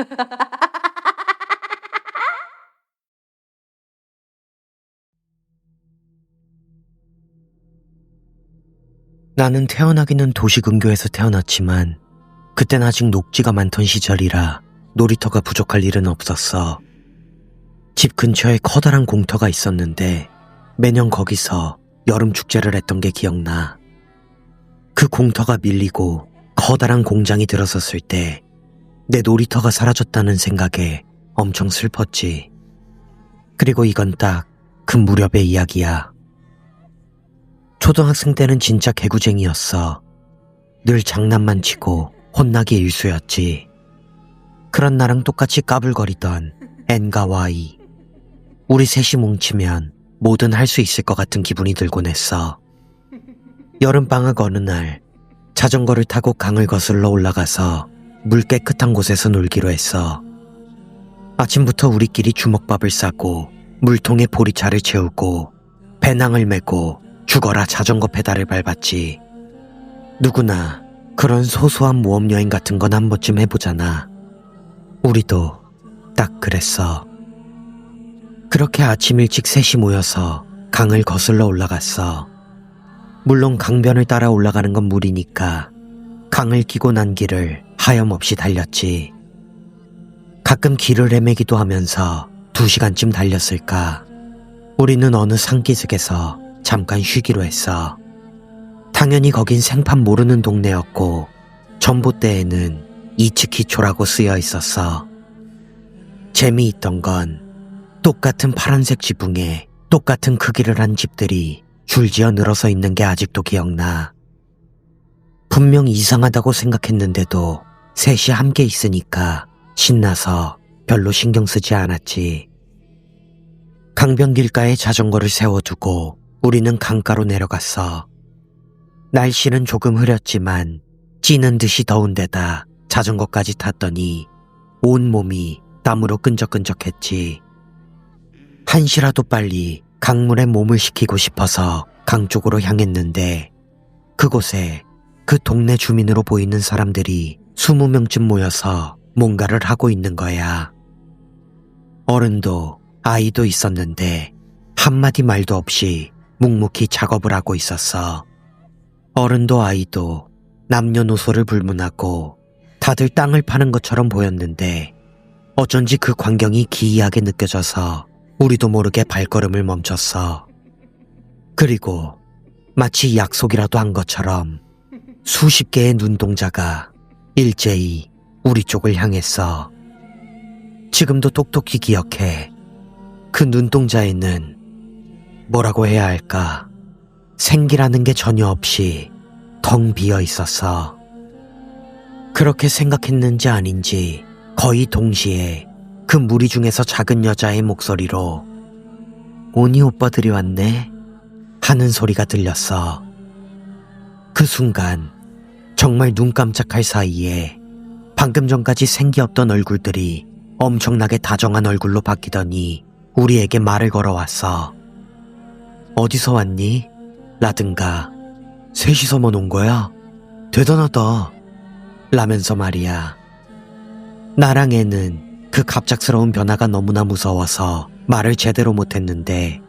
나는 태어나기는 도시 근교에서 태어났지만 그땐 아직 녹지가 많던 시절이라 놀이터가 부족할 일은 없었어. 집 근처에 커다란 공터가 있었는데 매년 거기서 여름 축제를 했던 게 기억나. 그 공터가 밀리고 커다란 공장이 들어섰을 때 내 놀이터가 사라졌다는 생각에 엄청 슬펐지. 그리고 이건 딱 그 무렵의 이야기야. 초등학생 때는 진짜 개구쟁이였어. 늘 장난만 치고 혼나기 일수였지. 그런 나랑 똑같이 까불거리던 N과 Y. 우리 셋이 뭉치면 뭐든 할 수 있을 것 같은 기분이 들곤 했어. 여름방학 어느 날 자전거를 타고 강을 거슬러 올라가서 물 깨끗한 곳에서 놀기로 했어. 아침부터 우리끼리 주먹밥을 싸고 물통에 보리차를 채우고 배낭을 메고 죽어라 자전거 페달을 밟았지. 누구나 그런 소소한 모험 여행 같은 건 한 번쯤 해보잖아. 우리도 딱 그랬어. 그렇게 아침 일찍 셋이 모여서 강을 거슬러 올라갔어. 물론 강변을 따라 올라가는 건 무리니까 강을 끼고 난 길을 하염없이 달렸지. 가끔 길을 헤매기도 하면서 두 시간쯤 달렸을까. 우리는 어느 산기슭에서 잠깐 쉬기로 했어. 당연히 거긴 생판 모르는 동네였고 전봇대에는 이츠키초라고 쓰여 있었어. 재미있던 건 똑같은 파란색 지붕에 똑같은 크기를 한 집들이 줄지어 늘어서 있는 게 아직도 기억나. 분명 이상하다고 생각했는데도 셋이 함께 있으니까 신나서 별로 신경 쓰지 않았지. 강변 길가에 자전거를 세워두고 우리는 강가로 내려갔어. 날씨는 조금 흐렸지만 찌는 듯이 더운 데다 자전거까지 탔더니 온 몸이 땀으로 끈적끈적했지. 한시라도 빨리 강물에 몸을 식히고 싶어서 강 쪽으로 향했는데 그곳에 그 동네 주민으로 보이는 사람들이 20명쯤 모여서 뭔가를 하고 있는 거야. 어른도 아이도 있었는데 한마디 말도 없이 묵묵히 작업을 하고 있었어. 어른도 아이도 남녀노소를 불문하고 다들 땅을 파는 것처럼 보였는데 어쩐지 그 광경이 기이하게 느껴져서 우리도 모르게 발걸음을 멈췄어. 그리고 마치 약속이라도 한 것처럼 수십 개의 눈동자가 일제히 우리 쪽을 향했어. 지금도 똑똑히 기억해. 그 눈동자에는 뭐라고 해야 할까? 생기라는 게 전혀 없이 텅 비어 있었어. 그렇게 생각했는지 아닌지 거의 동시에 그 무리 중에서 작은 여자의 목소리로 오니 오빠들이 왔네 하는 소리가 들렸어. 그 순간 정말 눈 깜짝할 사이에 방금 전까지 생기 없던 얼굴들이 엄청나게 다정한 얼굴로 바뀌더니 우리에게 말을 걸어왔어. 어디서 왔니? 라든가 셋이서만 온 거야? 대단하다. 라면서 말이야. 나랑 애는 그 갑작스러운 변화가 너무나 무서워서 말을 제대로 못했는데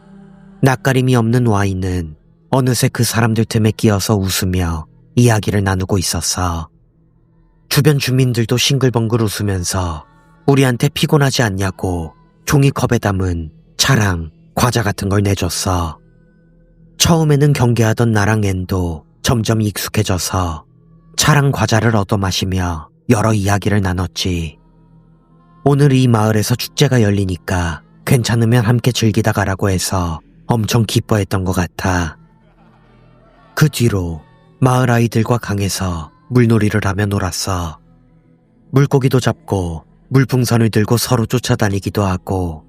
낯가림이 없는 와인은 어느새 그 사람들 틈에 끼어서 웃으며 이야기를 나누고 있었어. 주변 주민들도 싱글벙글 웃으면서 우리한테 피곤하지 않냐고 종이컵에 담은 차랑 과자 같은 걸 내줬어. 처음에는 경계하던 나랑 앤도 점점 익숙해져서 차랑 과자를 얻어 마시며 여러 이야기를 나눴지. 오늘 이 마을에서 축제가 열리니까 괜찮으면 함께 즐기다 가라고 해서 엄청 기뻐했던 것 같아. 그 뒤로 마을 아이들과 강에서 물놀이를 하며 놀았어. 물고기도 잡고 물풍선을 들고 서로 쫓아다니기도 하고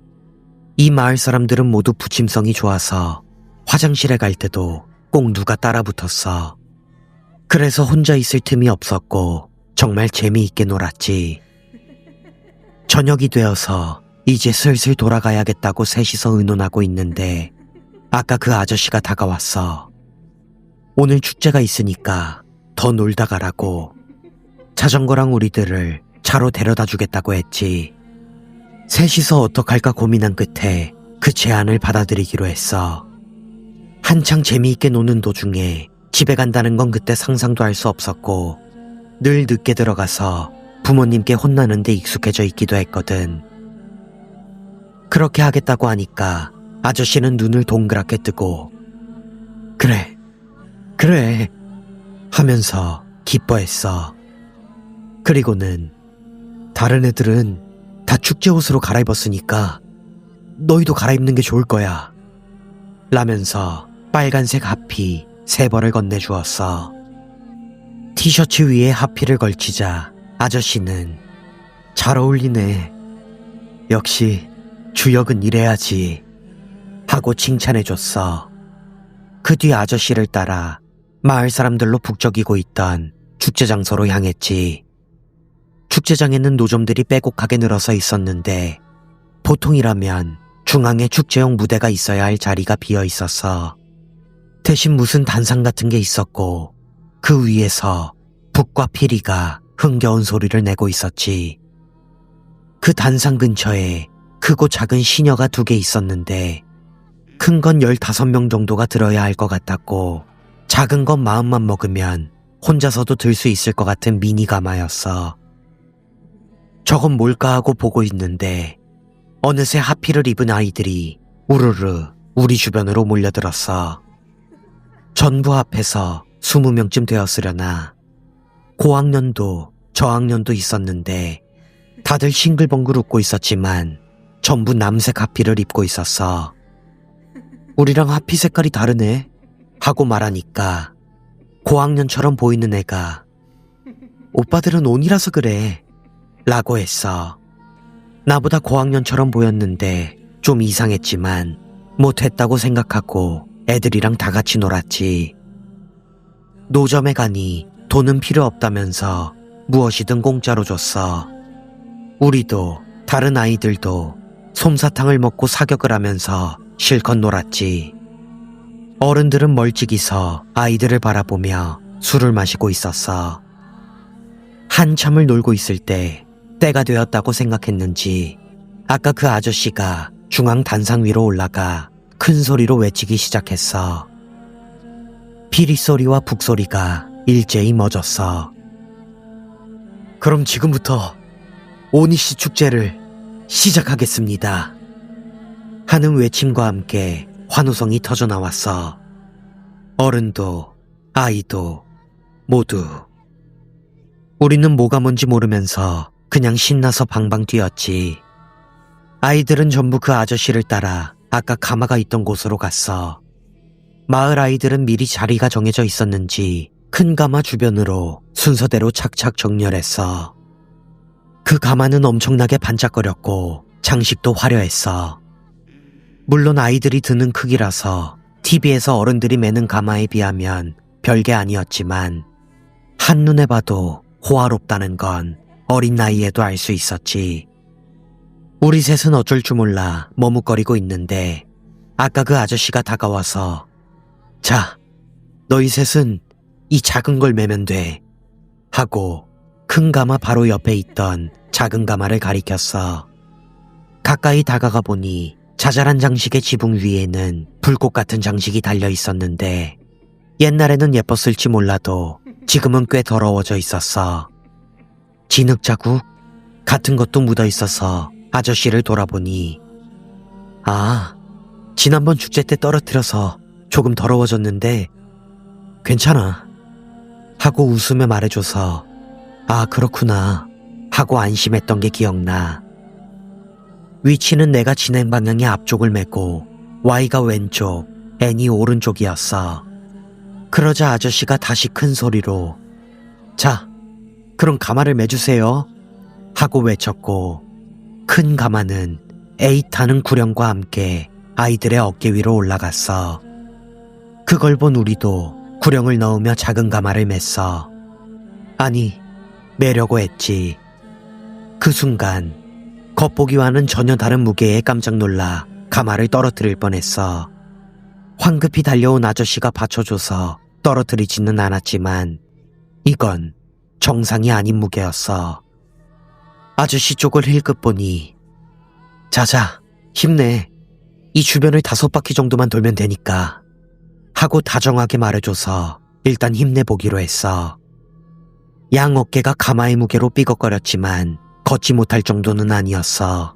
이 마을 사람들은 모두 부침성이 좋아서 화장실에 갈 때도 꼭 누가 따라 붙었어. 그래서 혼자 있을 틈이 없었고 정말 재미있게 놀았지. 저녁이 되어서 이제 슬슬 돌아가야겠다고 셋이서 의논하고 있는데 아까 그 아저씨가 다가왔어. 오늘 축제가 있으니까 더 놀다 가라고 자전거랑 우리들을 차로 데려다 주겠다고 했지. 셋이서 어떡할까 고민한 끝에 그 제안을 받아들이기로 했어. 한창 재미있게 노는 도중에 집에 간다는 건 그때 상상도 할 수 없었고 늘 늦게 들어가서 부모님께 혼나는데 익숙해져 있기도 했거든. 그렇게 하겠다고 하니까 아저씨는 눈을 동그랗게 뜨고 그래, 그래 하면서 기뻐했어. 그리고는 다른 애들은 다 축제 옷으로 갈아입었으니까 너희도 갈아입는 게 좋을 거야. 라면서 빨간색 하피 세 벌을 건네주었어. 티셔츠 위에 하피를 걸치자 아저씨는 잘 어울리네. 역시 주역은 이래야지. 하고 칭찬해줬어. 그 뒤 아저씨를 따라 마을 사람들로 북적이고 있던 축제 장소로 향했지. 축제장에는 노점들이 빼곡하게 늘어서 있었는데 보통이라면 중앙에 축제용 무대가 있어야 할 자리가 비어 있었어. 대신 무슨 단상 같은 게 있었고 그 위에서 북과 피리가 흥겨운 소리를 내고 있었지. 그 단상 근처에 크고 작은 시녀가 두 개 있었는데 큰 건 15명 정도가 들어야 할 것 같았고 작은 건 마음만 먹으면 혼자서도 들 수 있을 것 같은 미니 가마였어. 저건 뭘까 하고 보고 있는데 어느새 하피를 입은 아이들이 우르르 우리 주변으로 몰려들었어. 전부 앞에서 20명쯤 되었으려나 고학년도 저학년도 있었는데 다들 싱글벙글 웃고 있었지만 전부 남색 하피를 입고 있었어. 우리랑 하피 색깔이 다르네 하고 말하니까 고학년처럼 보이는 애가 오빠들은 온이라서 그래 라고 했어. 나보다 고학년처럼 보였는데 좀 이상했지만 못했다고 생각하고 애들이랑 다 같이 놀았지. 노점에 가니 돈은 필요 없다면서 무엇이든 공짜로 줬어. 우리도 다른 아이들도 솜사탕을 먹고 사격을 하면서 실컷 놀았지. 어른들은 멀찍이 서 아이들을 바라보며 술을 마시고 있었어. 한참을 놀고 있을 때 때가 되었다고 생각했는지 아까 그 아저씨가 중앙 단상 위로 올라가 큰 소리로 외치기 시작했어. 피리 소리와 북소리가 일제히 멎었어. 그럼 지금부터 오니시 축제를 시작하겠습니다. 하는 외침과 함께 환호성이 터져 나왔어. 어른도 아이도 모두. 우리는 뭐가 뭔지 모르면서 그냥 신나서 방방 뛰었지. 아이들은 전부 그 아저씨를 따라 아까 가마가 있던 곳으로 갔어. 마을 아이들은 미리 자리가 정해져 있었는지 큰 가마 주변으로 순서대로 착착 정렬했어. 그 가마는 엄청나게 반짝거렸고 장식도 화려했어. 물론 아이들이 드는 크기라서 TV에서 어른들이 매는 가마에 비하면 별게 아니었지만 한눈에 봐도 호화롭다는 건 어린 나이에도 알 수 있었지. 우리 셋은 어쩔 줄 몰라 머뭇거리고 있는데 아까 그 아저씨가 다가와서 자, 너희 셋은 이 작은 걸 매면 돼. 하고 큰 가마 바로 옆에 있던 작은 가마를 가리켰어. 가까이 다가가 보니 자잘한 장식의 지붕 위에는 불꽃 같은 장식이 달려 있었는데 옛날에는 예뻤을지 몰라도 지금은 꽤 더러워져 있었어. 진흙 자국 같은 것도 묻어 있어서 아저씨를 돌아보니 아, 지난번 축제 때 떨어뜨려서 조금 더러워졌는데 괜찮아. 하고 웃으며 말해줘서 아, 그렇구나. 하고 안심했던 게 기억나. 위치는 내가 진행 방향의 앞쪽을 메고 Y가 왼쪽, N이 오른쪽이었어. 그러자 아저씨가 다시 큰 소리로 자, 그럼 가마를 매주세요. 하고 외쳤고 큰 가마는 에이타는 구령과 함께 아이들의 어깨 위로 올라갔어. 그걸 본 우리도 구령을 넣으며 작은 가마를 맸어. 아니, 매려고 했지. 그 순간 겉보기와는 전혀 다른 무게에 깜짝 놀라 가마를 떨어뜨릴 뻔했어. 황급히 달려온 아저씨가 받쳐줘서 떨어뜨리지는 않았지만 이건 정상이 아닌 무게였어. 아저씨 쪽을 힐끗 보니 자자 힘내 이 주변을 다섯 바퀴 정도만 돌면 되니까 하고 다정하게 말해줘서 일단 힘내보기로 했어. 양 어깨가 가마의 무게로 삐걱거렸지만 걷지 못할 정도는 아니었어.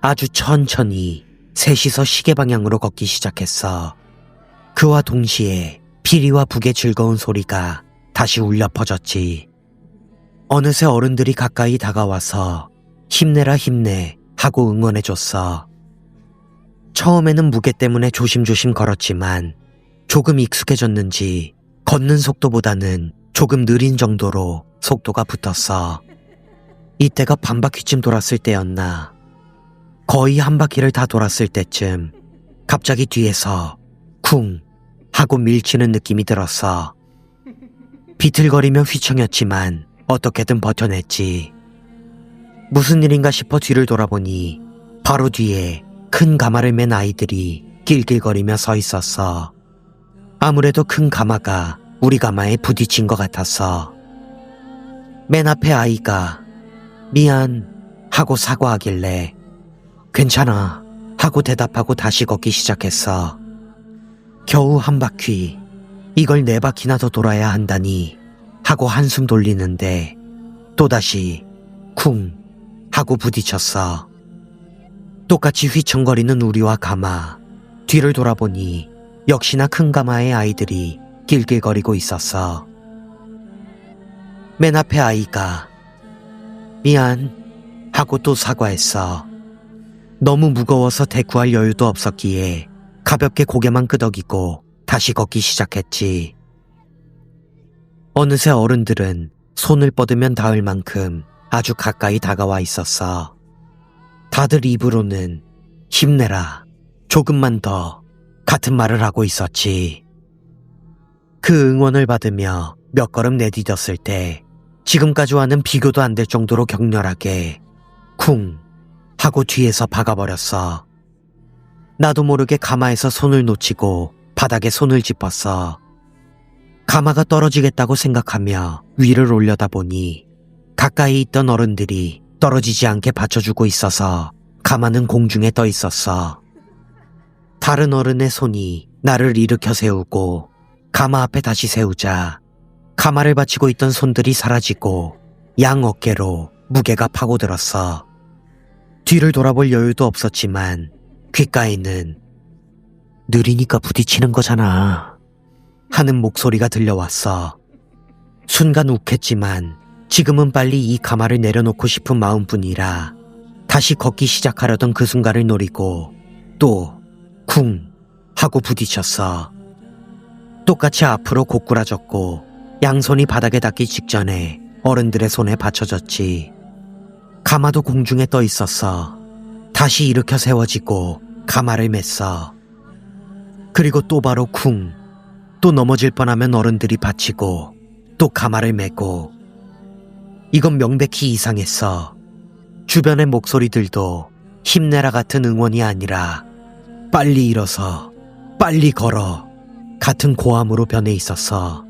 아주 천천히 셋이서 시계 방향으로 걷기 시작했어. 그와 동시에 피리와 북의 즐거운 소리가 다시 울려 퍼졌지. 어느새 어른들이 가까이 다가와서 힘내라 힘내 하고 응원해줬어. 처음에는 무게 때문에 조심조심 걸었지만 조금 익숙해졌는지 걷는 속도보다는 조금 느린 정도로 속도가 붙었어. 이때가 반 바퀴쯤 돌았을 때였나. 거의 한 바퀴를 다 돌았을 때쯤 갑자기 뒤에서 쿵 하고 밀치는 느낌이 들었어. 비틀거리며 휘청였지만 어떻게든 버텨냈지. 무슨 일인가 싶어 뒤를 돌아보니 바로 뒤에 큰 가마를 맨 아이들이 길길거리며 서 있었어. 아무래도 큰 가마가 우리 가마에 부딪힌 것 같았어. 맨 앞에 아이가 미안 하고 사과하길래 괜찮아 하고 대답하고 다시 걷기 시작했어. 겨우 한 바퀴 이걸 네 바퀴나 더 돌아야 한다니 하고 한숨 돌리는데 또다시 쿵 하고 부딪혔어. 똑같이 휘청거리는 우리와 가마. 뒤를 돌아보니 역시나 큰 가마의 아이들이 길길거리고 있었어. 맨 앞에 아이가 미안 하고 또 사과했어. 너무 무거워서 대꾸할 여유도 없었기에 가볍게 고개만 끄덕이고 다시 걷기 시작했지. 어느새 어른들은 손을 뻗으면 닿을 만큼 아주 가까이 다가와 있었어. 다들 입으로는 힘내라, 조금만 더 같은 말을 하고 있었지. 그 응원을 받으며 몇 걸음 내디뎠을 때 지금까지와는 비교도 안 될 정도로 격렬하게 쿵 하고 뒤에서 박아버렸어. 나도 모르게 가마에서 손을 놓치고 바닥에 손을 짚었어. 가마가 떨어지겠다고 생각하며 위를 올려다보니 가까이 있던 어른들이 떨어지지 않게 받쳐주고 있어서 가마는 공중에 떠 있었어. 다른 어른의 손이 나를 일으켜 세우고 가마 앞에 다시 세우자 가마를 받치고 있던 손들이 사라지고 양 어깨로 무게가 파고들었어. 뒤를 돌아볼 여유도 없었지만 귓가에는 느리니까 부딪히는 거잖아. 하는 목소리가 들려왔어. 순간 욱했지만 지금은 빨리 이 가마를 내려놓고 싶은 마음뿐이라 다시 걷기 시작하려던 그 순간을 노리고 또 쿵 하고 부딪혔어. 똑같이 앞으로 고꾸라졌고 양손이 바닥에 닿기 직전에 어른들의 손에 받쳐졌지. 가마도 공중에 떠 있었어. 다시 일으켜 세워지고 가마를 맸어. 그리고 또 바로 쿵. 또 넘어질 뻔하면 어른들이 받치고 또 가마를 메고 이건 명백히 이상했어. 주변의 목소리들도 힘내라 같은 응원이 아니라 빨리 일어서 빨리 걸어 같은 고함으로 변해 있었어.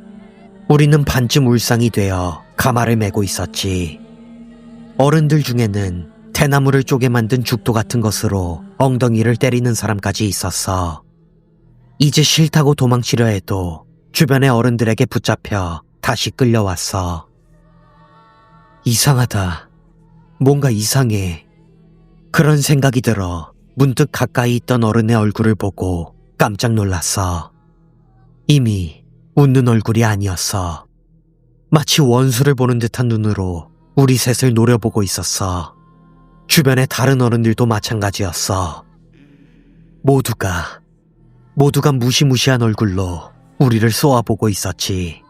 우리는 반쯤 울상이 되어 가마를 메고 있었지. 어른들 중에는 대나무를 쪼개 만든 죽도 같은 것으로 엉덩이를 때리는 사람까지 있었어. 이제 싫다고 도망치려 해도 주변의 어른들에게 붙잡혀 다시 끌려왔어. 이상하다. 뭔가 이상해. 그런 생각이 들어 문득 가까이 있던 어른의 얼굴을 보고 깜짝 놀랐어. 이미 웃는 얼굴이 아니었어. 마치 원수를 보는 듯한 눈으로 우리 셋을 노려보고 있었어. 주변의 다른 어른들도 마찬가지였어. 모두가, 모두가 무시무시한 얼굴로 우리를 쏘아보고 있었지.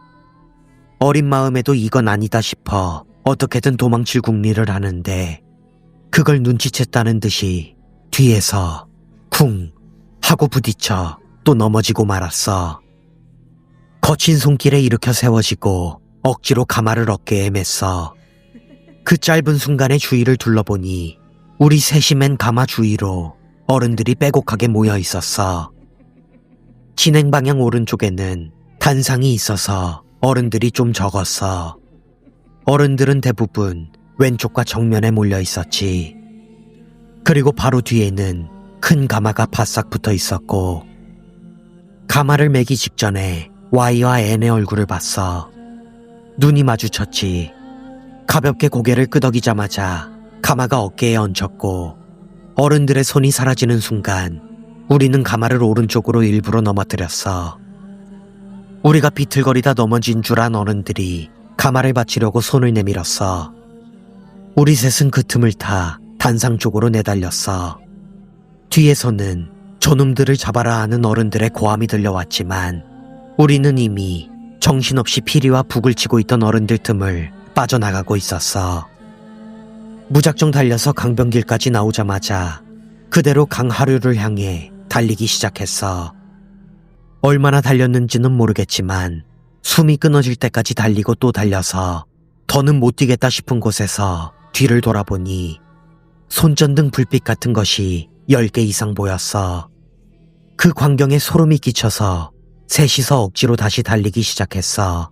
어린 마음에도 이건 아니다 싶어 어떻게든 도망칠 궁리를 하는데 그걸 눈치챘다는 듯이 뒤에서 쿵 하고 부딪혀 또 넘어지고 말았어. 거친 손길에 일으켜 세워지고 억지로 가마를 어깨에 맸어. 그 짧은 순간의 주위를 둘러보니 우리 셋이 맨 가마 주위로 어른들이 빼곡하게 모여 있었어. 진행 방향 오른쪽에는 단상이 있어서 어른들이 좀 적었어. 어른들은 대부분 왼쪽과 정면에 몰려 있었지. 그리고 바로 뒤에는 큰 가마가 바싹 붙어 있었고, 가마를 매기 직전에 Y와 N의 얼굴을 봤어. 눈이 마주쳤지. 가볍게 고개를 끄덕이자마자 가마가 어깨에 얹혔고, 어른들의 손이 사라지는 순간 우리는 가마를 오른쪽으로 일부러 넘어뜨렸어. 우리가 비틀거리다 넘어진 줄 안 어른들이 가마를 받치려고 손을 내밀었어. 우리 셋은 그 틈을 타 단상 쪽으로 내달렸어. 뒤에서는 저놈들을 잡아라 하는 어른들의 고함이 들려왔지만 우리는 이미 정신없이 피리와 북을 치고 있던 어른들 틈을 빠져나가고 있었어. 무작정 달려서 강변길까지 나오자마자 그대로 강하류를 향해 달리기 시작했어. 얼마나 달렸는지는 모르겠지만 숨이 끊어질 때까지 달리고 또 달려서 더는 못 뛰겠다 싶은 곳에서 뒤를 돌아보니 손전등 불빛 같은 것이 10개 이상 보였어. 그 광경에 소름이 끼쳐서 셋이서 억지로 다시 달리기 시작했어.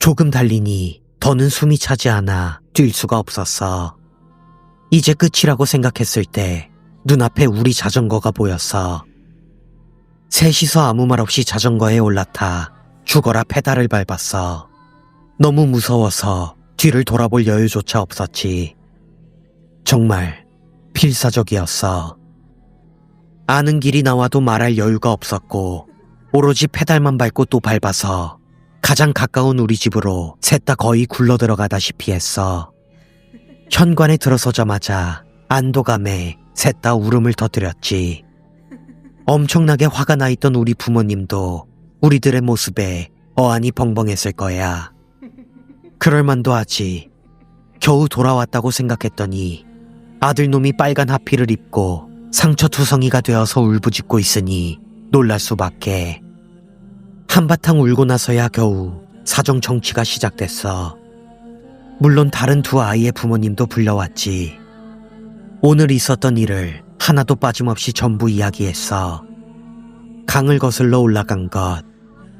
조금 달리니 더는 숨이 차지 않아 뛸 수가 없었어. 이제 끝이라고 생각했을 때 눈앞에 우리 자전거가 보였어. 셋이서 아무 말 없이 자전거에 올라타 죽어라 페달을 밟았어. 너무 무서워서 뒤를 돌아볼 여유조차 없었지. 정말 필사적이었어. 아는 길이 나와도 말할 여유가 없었고 오로지 페달만 밟고 또 밟아서 가장 가까운 우리 집으로 셋 다 거의 굴러 들어가다시피 했어. 현관에 들어서자마자 안도감에 셋 다 울음을 터뜨렸지. 엄청나게 화가 나 있던 우리 부모님도 우리들의 모습에 어안이 벙벙했을 거야. 그럴만도 하지. 겨우 돌아왔다고 생각했더니 아들놈이 빨간 하피를 입고 상처 투성이가 되어서 울부짖고 있으니 놀랄 수밖에. 한바탕 울고 나서야 겨우 사정 정치가 시작됐어. 물론 다른 두 아이의 부모님도 불려왔지. 오늘 있었던 일을 하나도 빠짐없이 전부 이야기했어. 강을 거슬러 올라간 것,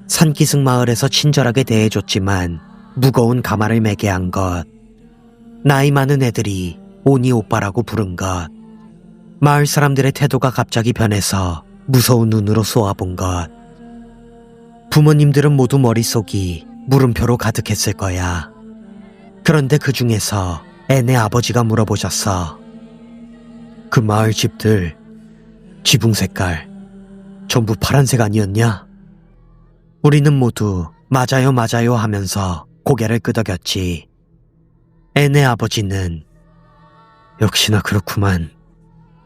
산기슭 마을에서 친절하게 대해줬지만 무거운 가마를 매게 한 것, 나이 많은 애들이 오니 오빠라고 부른 것, 마을 사람들의 태도가 갑자기 변해서 무서운 눈으로 쏘아본 것. 부모님들은 모두 머릿속이 물음표로 가득했을 거야. 그런데 그 중에서 애네 아버지가 물어보셨어. 그 마을 집들, 지붕 색깔, 전부 파란색 아니었냐? 우리는 모두 맞아요, 맞아요 하면서 고개를 끄덕였지. 애네 아버지는 역시나 그렇구만.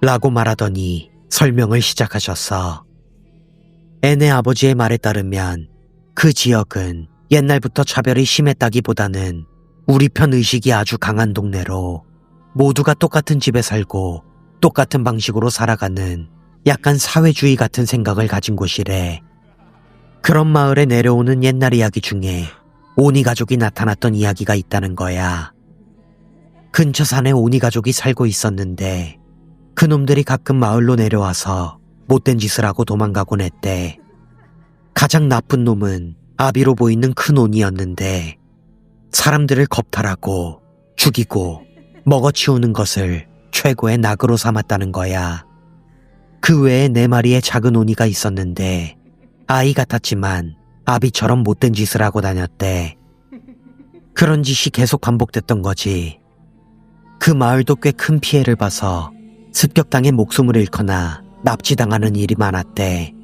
라고 말하더니 설명을 시작하셨어. 애네 아버지의 말에 따르면 그 지역은 옛날부터 차별이 심했다기보다는 우리 편 의식이 아주 강한 동네로 모두가 똑같은 집에 살고 똑같은 방식으로 살아가는 약간 사회주의 같은 생각을 가진 곳이래. 그런 마을에 내려오는 옛날 이야기 중에 오니 가족이 나타났던 이야기가 있다는 거야. 근처 산에 오니 가족이 살고 있었는데 그놈들이 가끔 마을로 내려와서 못된 짓을 하고 도망가곤 했대. 가장 나쁜 놈은 아비로 보이는 큰 오니였는데 사람들을 겁탈하고 죽이고 먹어치우는 것을 최고의 낙으로 삼았다는 거야. 그 외에 네 마리의 작은 오니가 있었는데 아이 같았지만 아비처럼 못된 짓을 하고 다녔대. 그런 짓이 계속 반복됐던 거지. 그 마을도 꽤 큰 피해를 봐서 습격당해 목숨을 잃거나 납치당하는 일이 많았대.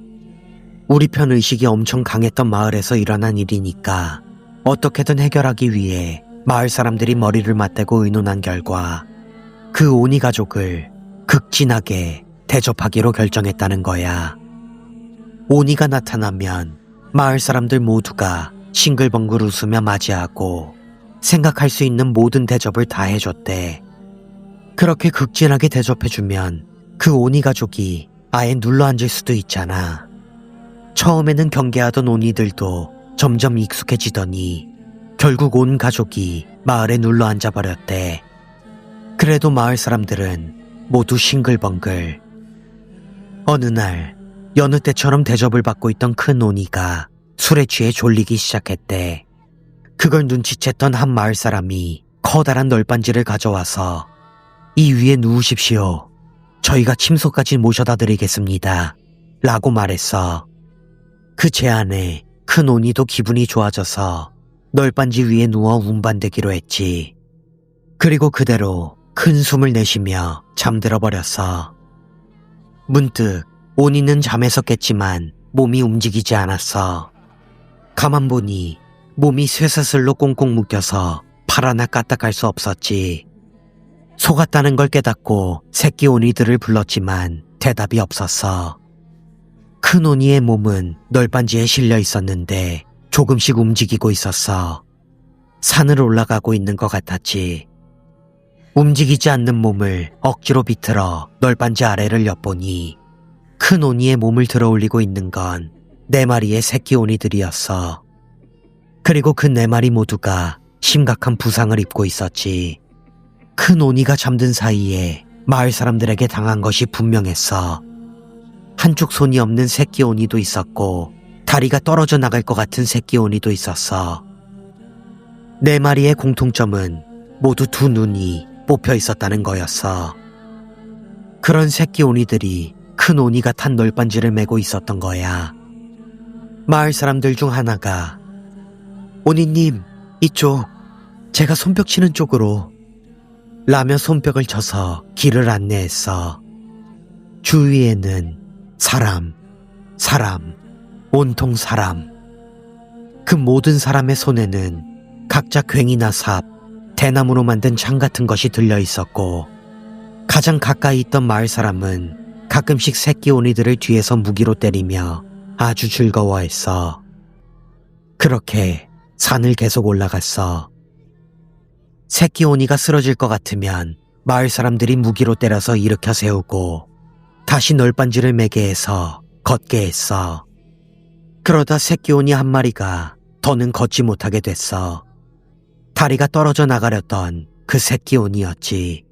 우리 편 의식이 엄청 강했던 마을에서 일어난 일이니까 어떻게든 해결하기 위해 마을 사람들이 머리를 맞대고 의논한 결과 그 오니 가족을 극진하게 대접하기로 결정했다는 거야. 오니가 나타나면 마을 사람들 모두가 싱글벙글 웃으며 맞이하고 생각할 수 있는 모든 대접을 다 해줬대. 그렇게 극진하게 대접해주면 그 오니 가족이 아예 눌러 앉을 수도 있잖아. 처음에는 경계하던 오니들도 점점 익숙해지더니 결국 온 가족이 마을에 눌러 앉아 버렸대. 그래도 마을 사람들은 모두 싱글벙글. 어느 날 여느 때처럼 대접을 받고 있던 큰 오니가 술에 취해 졸리기 시작했대. 그걸 눈치챘던 한 마을 사람이 커다란 널빤지를 가져와서 이 위에 누우십시오. 저희가 침소까지 모셔다 드리겠습니다. 라고 말했어. 그 제안에 큰 오니도 기분이 좋아져서 널빤지 위에 누워 운반되기로 했지. 그리고 그대로 큰 숨을 내쉬며 잠들어 버렸어. 문득 오니는 잠에서 깼지만 몸이 움직이지 않았어. 가만 보니 몸이 쇠사슬로 꽁꽁 묶여서 팔 하나 까딱할 수 없었지. 속았다는 걸 깨닫고 새끼 오니들을 불렀지만 대답이 없었어. 큰 오니의 몸은 널빤지에 실려 있었는데 조금씩 움직이고 있었어. 산을 올라가고 있는 것 같았지. 움직이지 않는 몸을 억지로 비틀어 널빤지 아래를 엿보니 큰 오니의 몸을 들어 올리고 있는 건 네 마리의 새끼 오니들이었어. 그리고 그 네 마리 모두가 심각한 부상을 입고 있었지. 큰 오니가 잠든 사이에 마을 사람들에게 당한 것이 분명했어. 한쪽 손이 없는 새끼 오니도 있었고 다리가 떨어져 나갈 것 같은 새끼 오니도 있었어. 네 마리의 공통점은 모두 두 눈이 뽑혀 있었다는 거였어. 그런 새끼 오니들이 큰 오니가 탄 널빤지를 메고 있었던 거야. 마을 사람들 중 하나가 오니님 이쪽 제가 손뼉 치는 쪽으로 라며 손뼉을 쳐서 길을 안내했어. 주위에는 사람, 사람, 온통 사람. 그 모든 사람의 손에는 각자 괭이나 삽, 대나무로 만든 창 같은 것이 들려 있었고, 가장 가까이 있던 마을 사람은 가끔씩 새끼 오니들을 뒤에서 무기로 때리며 아주 즐거워했어. 그렇게 산을 계속 올라갔어. 새끼 오니가 쓰러질 것 같으면 마을 사람들이 무기로 때려서 일으켜 세우고 다시 널빤지를 매게 해서 걷게 했어. 그러다 새끼 오니 한 마리가 더는 걷지 못하게 됐어. 다리가 떨어져 나가렸던 그 새끼 오니였지.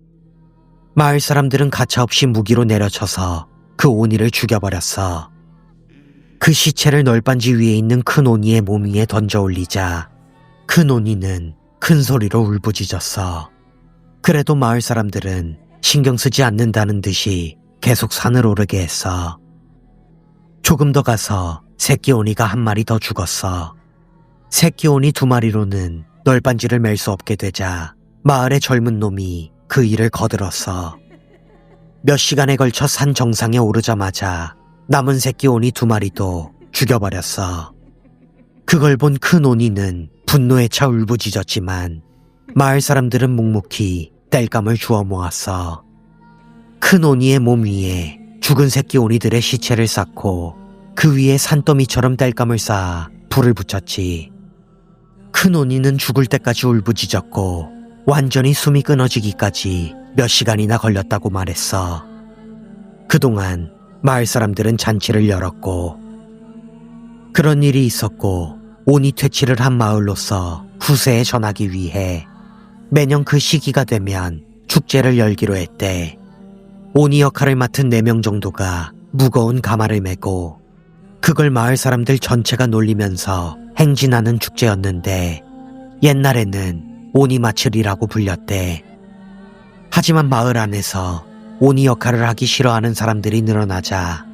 마을 사람들은 가차없이 무기로 내려쳐서 그 오니를 죽여버렸어. 그 시체를 널빤지 위에 있는 큰 오니의 몸 위에 던져 올리자 큰 오니는 큰 소리로 울부짖었어. 그래도 마을 사람들은 신경 쓰지 않는다는 듯이 계속 산을 오르게 했어. 조금 더 가서 새끼 오니가 한 마리 더 죽었어. 새끼 오니 두 마리로는 널빤지를 맬 수 없게 되자 마을의 젊은 놈이 그 일을 거들었어. 몇 시간에 걸쳐 산 정상에 오르자마자 남은 새끼 오니 두 마리도 죽여버렸어. 그걸 본 큰 오니는 분노에 차 울부짖었지만 마을 사람들은 묵묵히 땔감을 주워 모았어. 큰 오니의 몸 위에 죽은 새끼 오니들의 시체를 쌓고 그 위에 산더미처럼 땔감을 쌓아 불을 붙였지. 큰 오니는 죽을 때까지 울부짖었고 완전히 숨이 끊어지기까지 몇 시간이나 걸렸다고 말했어. 그동안 마을 사람들은 잔치를 열었고 그런 일이 있었고 오니 퇴치를 한 마을로서 후세에 전하기 위해 매년 그 시기가 되면 축제를 열기로 했대. 오니 역할을 맡은 네명 정도가 무거운 가마를 메고 그걸 마을 사람들 전체가 놀리면서 행진하는 축제였는데 옛날에는 오니 마철이라고 불렸대. 하지만 마을 안에서 오니 역할을 하기 싫어하는 사람들이 늘어나자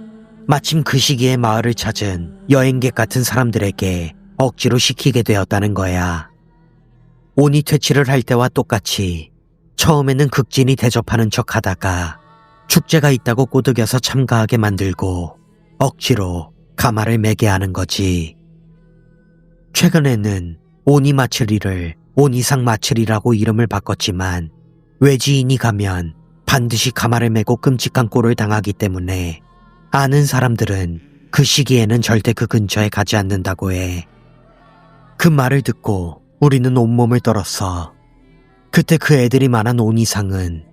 마침 그 시기에 마을을 찾은 여행객 같은 사람들에게 억지로 시키게 되었다는 거야. 오니 퇴치를 할 때와 똑같이 처음에는 극진히 대접하는 척 하다가 축제가 있다고 꼬드겨서 참가하게 만들고 억지로 가마를 매게 하는 거지. 최근에는 오니 마츠리를 오니상 마츠리라고 이름을 바꿨지만 외지인이 가면 반드시 가마를 메고 끔찍한 꼴을 당하기 때문에 아는 사람들은 그 시기에는 절대 그 근처에 가지 않는다고 해. 그 말을 듣고 우리는 온몸을 떨었어. 그때 그 애들이 말한 오니상은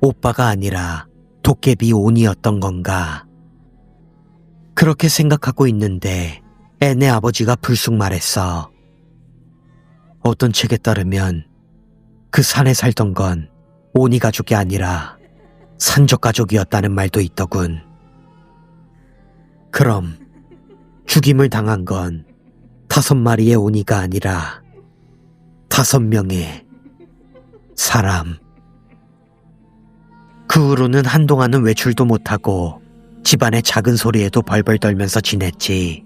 오빠가 아니라 도깨비 오니였던 건가. 그렇게 생각하고 있는데 애네 아버지가 불쑥 말했어. 어떤 책에 따르면 그 산에 살던 건 오니 가족이 아니라 산적 가족이었다는 말도 있더군. 그럼 죽임을 당한 건 다섯 마리의 오니가 아니라 다섯 명의 사람. 그 후로는 한동안은 외출도 못하고 집안의 작은 소리에도 벌벌 떨면서 지냈지.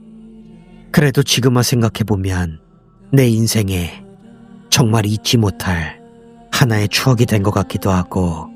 그래도 지금 와 생각해보면 내 인생에 정말 잊지 못할 하나의 추억이 된 것 같기도 하고